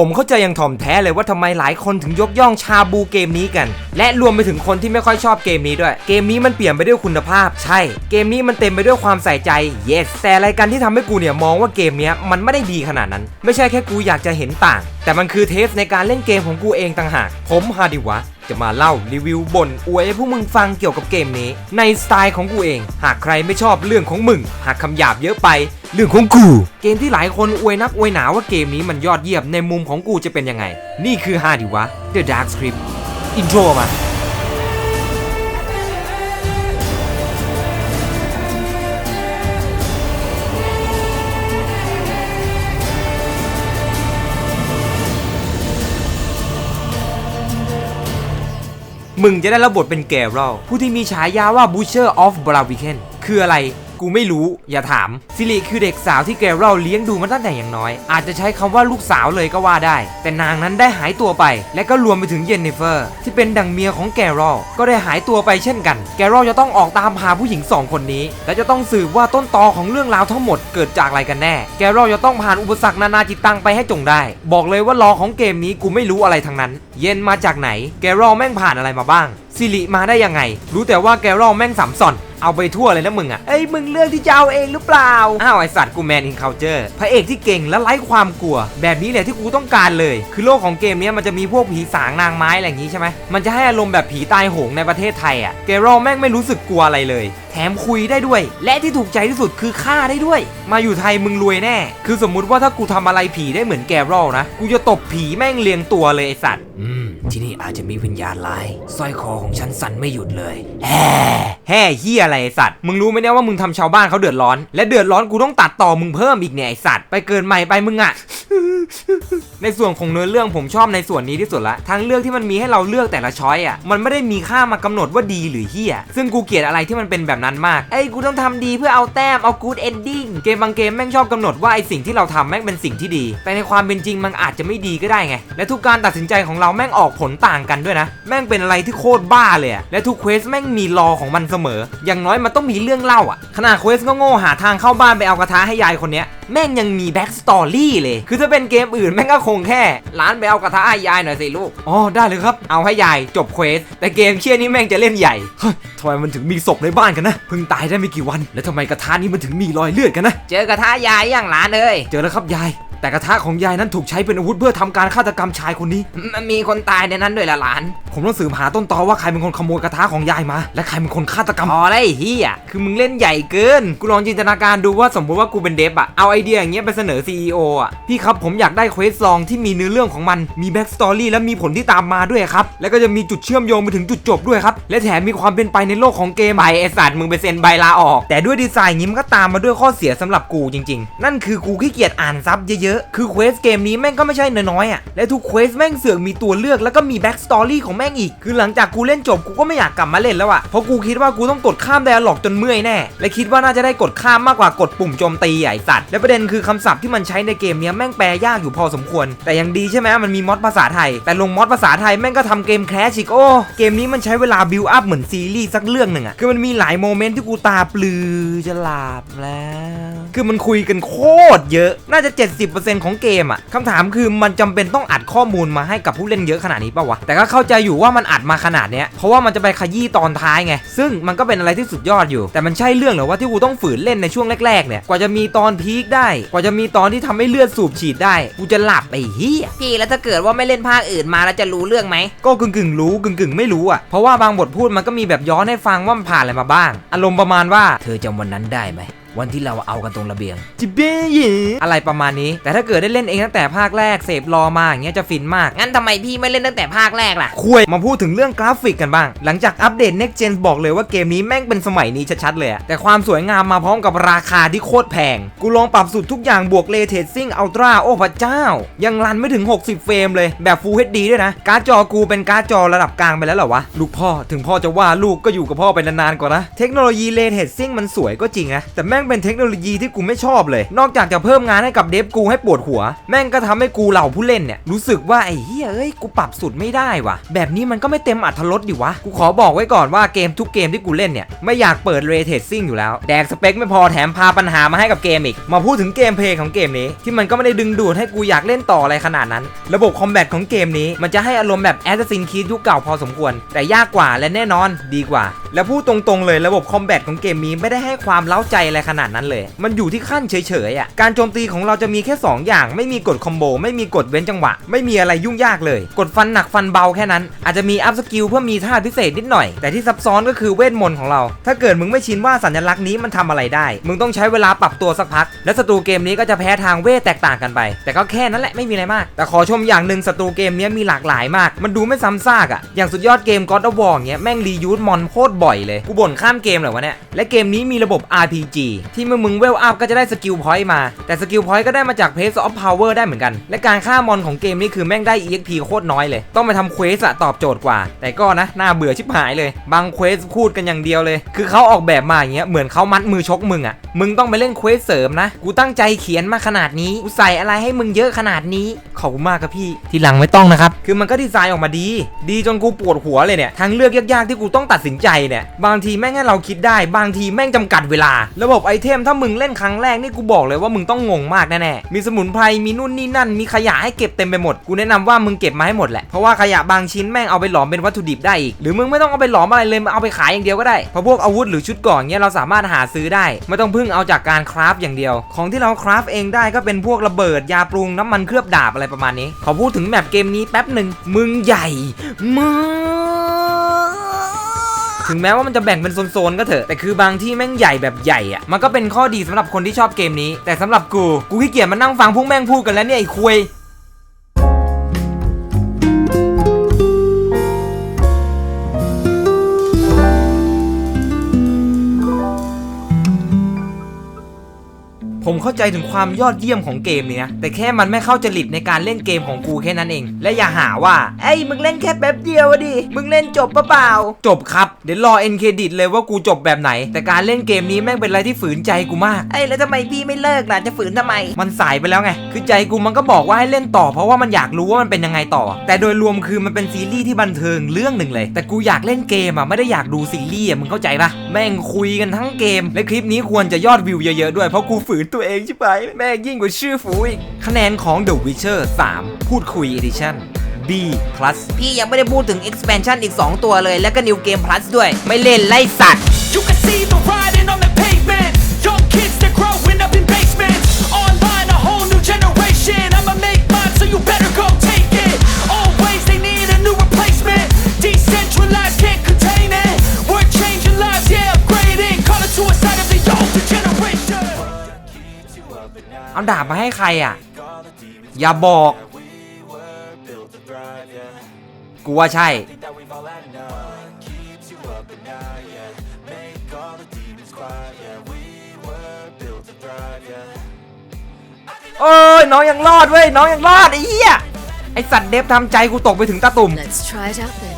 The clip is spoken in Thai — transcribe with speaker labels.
Speaker 1: ผมเข้าใจอย่างถ่อมแท้เลยว่าทำไมหลายคนถึงยกย่องชาบูเกมนี้กัน และรวมไปถึงคนที่ไม่ค่อยชอบเกมนี้ด้วย เกมนี้มันเปลี่ยนไปด้วยคุณภาพ ใช่ เกมนี้มันเต็มไปด้วยความใส่ใจ yes แต่รายการที่ทำให้กูเนี่ยมองว่าเกมนี้มันไม่ได้ดีขนาดนั้น ไม่ใช่แค่กูอยากจะเห็นต่าง แต่มันคือเทสในการเล่นเกมของกูเองต่างหาก ผมฮาดิวะ จะมาเล่ารีวิวบ่นอวยให้พวกมึงฟังเกี่ยวกับเกมนี้ ในสไตล์ของกูเอง หากใครไม่ชอบเรื่องของมึง หากคำหยาบเยอะไปเรื่องของกู เกมที่หลายคนอวยนักอวยหนาว่าเกมนี้มันยอดเยี่ยมในมุมของกูจะเป็นยังไง นี่คือฮาดิวะ The Dark Script อินโทรมา มึงจะได้รับบทเป็นแกรอลผู้ที่มีฉายาว่า Butcher of b r a v i k e n คืออะไร กูไม่รู้อย่าถามซิริคือเด็กสาวที่แกรอลเลี้ยงดูมาตั้งแต่อย่างน้อย อาจจะใช้คำว่าลูกสาวเลยก็ว่าได้ แต่นางนั้นได้หายตัวไป และก็รวมไปถึงเยนนิเฟอร์ ที่เป็นดังเมียของแกรอลก็ได้หายตัวไปเช่นกัน แกรอลจะต้องออกตามหาผู้หญิงสองคนนี้ และจะต้องสืบว่าต้นตอของเรื่องราวทั้งหมดเกิดจากอะไรกันแน่ แกรอลจะต้องผ่านอุปสรรคนานาจิตตังไปให้จงได้ บอกเลยว่ารอของเกมนี้กูไม่รู้อะไรทั้งนั้น เย็นมาจากไหน แกรอลแม่งผ่านอะไรมาบ้าง สิริมาได้ยังไง รู้แต่ว่าแกรอลแม่งสามซอนเอาไปทั่วเลยนะมึงอะเอ้ยมึงเลือกที่จะเอาเองหรือเปล่า อ้าวไอสัตว์กูแมนอินเคาเจอร์พระเอกที่เก่งและไร้ความกลัว แบบนี้แหละที่กูต้องการเลย คือโลกของเกมเนี้ยมันจะมีพวกผีสางนางไม้อะไรอย่างงี้ใช่ไหมมันจะให้อารมณ์แบบผีตายโหงในประเทศไทยอะ แกรอลแม่งไม่รู้สึกกลัวอะไรเลย มคุยได้ด้วย และที่ถูกใจที่สุดคือฆ่าได้ด้วย มาอยู่ไทยมึงรวยแน่ คือสมมุติว่าถ้ากูทำอะไรผีได้เหมือนแกรอลนะ กูจะตบผีแม่งเลียงตัวเลยไอสัตว์ อืม ที่นี่อาจจะมีวิญญาณร้ายสร้อยคอของฉันสั่นไม่หยุดเลย แฮ่แฮ่เฮียอะไรไอสัตว์ มึงรู้ไหมเนี่ยว่ามึงทำชาวบ้านเขาเดือดร้อน และเดือดร้อนกูต้องตัดต่อมึงเพิ่มอีกเนี่ยไอสัตว์ ไปเกินใหม่ไปมึงอะในส่วนของเนื้อเรื่องผมชอบในส่วนนี้ที่สุดละทางเลือกที่มันมีให้เราเลือกแต่ละช้อยอะมันไม่ได้มีค่ามากำหนดว่าดีหรือเฮียซึ่งกูเกลียดอะไรที่มันเป็นแบบนั้นมากไอ้ยกูต้องทำดีเพื่อเอาแต้มเอากูดเอนดิ้งเกมบางเกมแม่งชอบกำหนดว่าไอ้สิ่งที่เราทำแม่งเป็นสิ่งที่ดี แต่ในความเป็นจริงมันอาจจะไม่ดีก็ได้ไง และทุกการตัดสินใจของเราแม่งออกผลต่างกันด้วยนะ แม่งเป็นอะไรที่โคตรบ้าเลยอะและทุกเควสแม่งมีรอของมันเสมอ อย่างน้อยมันต้องมีเรื่องเล่าอะขนาดเควสก็โง่ๆหาทางเข้าบ้านไปเอากระทะให้ยายคนเนี้ยแม่งยังมีแบ็กสตอรี่เลย คือถ้าเป็นเกมอื่นแม่งก็คงแค่ร้านไปเอากระทะให้ยายหน่อยสิลูก อ๋อได้เลยครับ เอาให้ยายจบเควส แต่เกมเชี่ยนี้แม่งจะเล่นใหญ่ เฮ้ยทำไมมันถึงมีศพในบ้านกันนะเพิ่งตายได้ไม่กี่วัน แล้วทำไมกระทะนี้มันถึงมีรอยเลือดกันนะ เจอกระทะยายอย่างร้านเอ้ยเจอแล้วครับยาย แต่กระทะของยายนั้นถูกใช้เป็นอาวุธเพื่อทำการฆาตกรรมชายคนนี้ มันมีคนตายในนั้นด้วยละหลาน ผมต้องสืบหาต้นตอว่าใครเป็นคนขโมยกระทะของยายมา และใครเป็นคนฆาตกรรมอ๋อไรเฮียคือมึงเล่นใหญ่เกิน กูลองจินตนาการดูว่าสมมติว่ากูเป็นเดฟอะเอาไอเดียอย่างเงี้ยไปเสนอ CEO อะพี่ครับผมอยากได้เควสลองที่มีเนื้อเรื่องของมัน มีแบ็กสตอรี่และมีผลที่ตามมาด้วยครับ แล้วก็จะมีจุดเชื่อมโยงไปถึงจุดจบด้วยครับ และแถมมีความเป็นไปในโลกของเกมใบไอสัตว์มึงไปเซ็นใบลาออก แต่ด้วยดีไซน์งี้มันก็ตามมาด้วยข้อเสียสำหรับกูจริง ๆ นั่นคือกูขี้เกียจอ่านซับเยอะๆคือเควสเกมนี้แม่งก็ไม่ใช่น้อยๆอะและทุกเควสแม่งเสือกมีตัวเลือกแล้วก็มีแบ็กสตอรี่ของแม่งอีก คือหลังจากกูเล่นจบกูก็ไม่อยากกลับมาเล่นแล้วอะเพราะกูคิดว่ากูต้องกดข้ามไดอะล็อกจนเมื่อยแน่และคิดว่าน่าจะได้กดข้ามมากกว่ากดปุ่มโจมตีอะไอสัตว์และประเด็นคือคำศัพท์ที่มันใช้ในเกมนี้แม่งแปลยากอยู่พอสมควร แต่ยังดีใช่ไหมมันมีมอดภาษาไทย แต่ลงมอดภาษาไทยแม่งก็ทำเกมแคชอีกโอ้เกมนี้มันใช้เวลาบิวอัพเหมือนซีรีส์สักเรื่องหนึ่งอะคือมันมีหลายโมเมนต์ที่กูตาปลือจะหลับแล้ว คือมันคุยกันโคตรเยอะน่าจะ 70ของเกมอะคำถามคือมันจำเป็นต้องอัดข้อมูลมาให้กับผู้เล่นเยอะขนาดนี้ป่าวะแต่ก็เข้าใจอยู่ว่ามันอัดมาขนาดเนี้ยเพราะว่ามันจะไปขยี้ตอนท้ายไง ซึ่งมันก็เป็นอะไรที่สุดยอดอยู่ แต่มันใช่เรื่องเหรอว่าที่กูต้องฝืนเล่นในช่วงแรกๆเนี่ยกว่าจะมีตอนพีคได้ กว่าจะมีตอนที่ทำให้เลือดสูบฉีดได้กูจะหลับไปเฮีย
Speaker 2: พี่แล้วถ้าเกิดว่าไม่เล่นภาคอื่นมาแล้วจะรู้เรื่องไหม
Speaker 1: ก็กึ่งกึ่งๆรู้กึ่งกึ่งๆไม่รู้อะเพราะว่าบางบทพูดมันก็มีแบบย้อนให้ฟังว่ามันผ่านอะไรมาบ้าง อารมณ์ประมาณว่า
Speaker 2: เธอจำวันนั้นได้ไหม วันที่เราเอากันตรงระเบียง
Speaker 1: จิเบยอะไรประมาณนี้ แต่ถ้าเกิดได้เล่นเองตั้งแต่ภาคแรกเสพรอมาอย่างเงี้ยจะฟินมาก
Speaker 2: งั้นทำไมพี่ไม่เล่นตั้งแต่ภาคแรกล่ะ
Speaker 1: คุยมาพูดถึงเรื่องกราฟิกกันบ้าง หลังจากอัปเดต Next Gen บอกเลยว่าเกมนี้แม่งเป็นสมัยนี้ชัดๆเลยอะแต่ความสวยงามมาพร้อมกับราคาที่โคตรแพง กูลองปรับสุดทุกอย่างบวกเลเท s ซิ่งอัลตร้าโอ้พระเจ้า ยังรันไม่ถึง 60 เฟรมเลยแบบ Full HD ด้วยนะ การ์ดจอกูเป็นการ์ดจอระดับกลางไปแล้วเหรอวะ ลูกพ่อถึงพ่อจะว่าลูกก็อยู่กับพ่อไปนานๆก่อนนะ เทคโนโลยีเลเท s ซิ่งมันสวยก็จริงนะแต่แม่งเป็นเทคโนโลยีที่กูไม่ชอบเลย นอกจากจะเพิ่มงานให้กับเดฟกูให้ปวดหัว แม่งก็ทำให้กูเหล่าผู้เล่นเนี่ยรู้สึกว่าไอ้เหี้ยเอ้ยกูปรับสุดไม่ได้วะแบบนี้มันก็ไม่เต็มอัตรสดิวะกูขอบอกไว้ก่อนว่าเกมทุกเกมที่กูเล่นเนี่ยไม่อยากเปิดเรเทสซิ่งอยู่แล้วแดกสเปคไม่พอแถมพาปัญหามาให้กับเกมอีกมาพูดถึงเกมเพลย์ของเกมนี้ ที่มันก็ไม่ได้ดึงดูดให้กูอยากเล่นต่ออะไรขนาดนั้น ระบบคอมแบทของเกมนี้มันจะให้อารมณ์แบบ Assassin's Creed ยุคเก่าพอสมควร แต่ยากกว่าและแน่นอนดีกว่า แล้วพูดตรงๆเลยระบบคอมแบทของเกมนี้ไม่ได้ให้ความเล้าใจอะไรขนาดนั้นเลย มันอยู่ที่ขั้นเฉยๆอะการโจมตีของเราจะมีแค่ 2 อย่าง ไม่มีกดคอมโบไม่มีกดเว้นจังหวะ ไม่มีอะไรยุ่งยากเลย กดฟันหนักฟันเบาแค่นั้น อาจจะมีอัพสกิลเพื่อมีท่าพิเศษนิดหน่อย แต่ที่ซับซ้อนก็คือเวทมนต์ของเรา ถ้าเกิดมึงไม่ชินว่าสัญลักษณ์นี้มันทำอะไรได้ มึงต้องใช้เวลาปรับตัวสักพัก และศัตรูเกมนี้ก็จะแพ้ทางเวทแตกต่างกันไป แต่ก็แค่นั้นแหละไม่มีอะไรมาก แต่ขอชมอย่างหนึ่งศัตรูเกมนี้มีหลากหลายมาก มันดูไม่ซ้ำซากอะอย่างสุดยอดเกม God of War เงี้ยแม่งรียูสมอนโคตรบ่อยเลย กูบ่นข้ามเกมเหรอวะเนี่ย และเกมนี้มีระบบ RPG ที่เมื่อมึงเวลอัพก็จะได้สกิลพอยต์มา แต่สกิลพอยต์ก็ได้มาจากเพจออฟพาวเวอร์ได้เหมือนกัน และการฆ่ามอนของเกมนี้คือแม่งได้ EXP โคตรน้อยเลย ต้องไปทำเควสอะตอบโจทย์กว่า แต่ก็นะน่าเบื่อชิบหายเลย บางเควสพูดกันอย่างเดียวเลย คือเขาออกแบบมาอย่างเงี้ยเหมือนเขามัดมือชกมึงอะ มึงต้องไปเล่นเควสเสริมนะ กูตั้งใจเขียนมาขนาดนี้ กูใส่อะไรให้มึงเยอะขนาดนี้ ขอบคุณมากครับพี่ ทีหลังไม่ต้องนะครับ คือมันก็ดีไซน์ออกมาดี ดีจนกูปวดหัวเลยเนี่ย ทางเลือกยากๆที่กูต้องตัดสินใจเนี่ย บางทีแม่งให้เราคิดได้ บางทีแม่งจำกัดเวลา ระบบไอเทมถ้ามึงเล่นครั้งแรกนี่กูบอกเลยว่ามึงต้องงงมากแน่ๆ มีสมุนไพร มีนู่นนี่นั่น มีขยะให้เก็บเต็มไปหมด กูแนะนำว่ามึงเก็บมาให้หมดแหละ เพราะว่าขยะบางชิ้นแม่งเอาไปหลอมเป็นวัตถุดิบได้อีก หรือมึงไม่ต้องเอาไปหลอมอะไรเลยมาเอาไปขายอย่างเดียวก็ได้ เพราะพวกอาวุธหรือชุดเก่อนเนี้ยเราสามารถหาซื้อได้ ไม่ต้องพึ่งเอาจากการคราฟอย่างเดียว ของที่เราคราฟเองได้ก็เป็นพวกระเบิดยาปรุงน้ำมันเคลือบดาบอะไรประมาณนี้ขอพูดถึงแมปเกมนี้แป๊บหนึ่งมึงใหญ่มึงถึงแม้ว่ามันจะแบ่งเป็นโซนๆก็เถอะ แต่คือบางที่แม่งใหญ่แบบใหญ่อะมันก็เป็นข้อดีสำหรับคนที่ชอบเกมนี้ แต่สำหรับกู กูขี้เกียจมานั่งฟังพวกแม่งพูดกันแล้วเนี่ยไอ้คุย เข้าใจถึงความยอดเยี่ยมของเกมนี้นะแต่แค่มันไม่เข้าจริตในการเล่นเกมของกูแค่นั้นเอง และอย่าหาว่าเอ้ยมึงเล่นแค่แป๊บเดียวอะดิมึงเล่นจบปะเปล่า จบครับเดี๋ยวรอเอ็นเครดิตเลยว่ากูจบแบบไหน แต่การเล่นเกมนี้แม่งเป็นอะไรที่ฝืนใจกูมาก
Speaker 2: เอ้ยแล้วทำไมพี่ไม่เลิกล่ะจะฝืนทำไม
Speaker 1: มันสายไปแล้วไงคือใจกูมันก็บอกว่าให้เล่นต่อ เพราะว่ามันอยากรู้ว่ามันเป็นยังไงต่อ แต่โดยรวมคือมันเป็นซีรีส์ที่บันเทิงเรื่องหนึ่งเลย แต่กูอยากเล่นเกมอะไม่ได้อยากดูซีรีส์อะมึงเข้าใจปะแม่งคุยกันทั้งเกม และคลิปนี้ควรจะยอดวิวเยอะๆด้วยเพราะกูฝืนตัวเองใช่ไหมแม่งยิ่งกว่าชื่อฝูอีก คะแนนของ The Witcher 3 พูดคุย Edition B+
Speaker 2: พี่ยังไม่ได้พูดถึง expansion อีก 2 ตัวเลย แล้วก็ new game plus ด้วย ไม่เล่นไล่สัตว์
Speaker 1: เอาดาบมาให้ใครอะ อย่าบอก กูว่าใช่โอ้ยน้องยังรอดเว้ย น้องยังรอดไอ้เหี้ย ไอสัตว์เดฟทำใจกูตกไปถึงตาตุ่ม
Speaker 3: Let's try it out then.